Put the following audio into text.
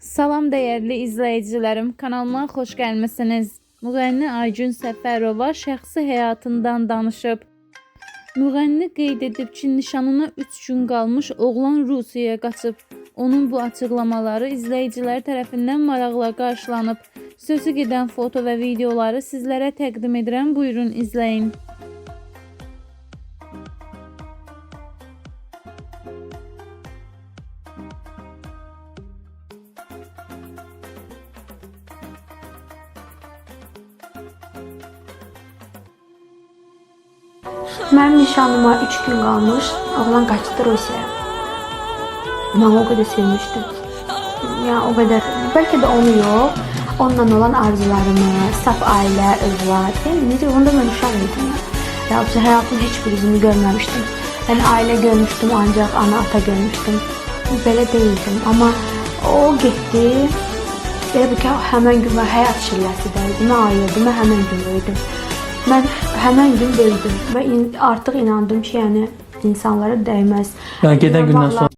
Salam değerli izleyicilerim, kanalıma xoş gəlmisiniz. Müğənni Aygün Səfərova şəxsi həyatından danışıb. Müğənni qeyd edib ki, nişanına 3 gün qalmış oğlan Rusiyaya qaçıb. Onun bu açıqlamaları izləyicilər tərəfindən maraqla qarşılanıb. Sözü gedən foto və videoları sizlərə təqdim edirəm. Buyurun izləyin. Mənim nişanıma 3 gün qalmış, oğlan qaçdı Rusiyaya. Mən o qədər sevmişdim. Yəni o qədər, bəlkə də onu yox, onunla olan arzularımı, saf ailə, övlad, yəni necə onda mən uşaq idim. Ya bu həyatımın heç bir üzünü görməmişdim. Yəni ailə görmüşdüm, ancaq ana, ata görmüşdüm. Belə deyildim, amma o getdi. Elə bir ki, həmin gün və həyat şilləsi də idi. Mən ayırdım, mən həmin gün böyüdüm. Mən həmin gün böyüdüm və artıq inandım ki, yəni insanlara dəyməz. Yəni gedən gündən sonra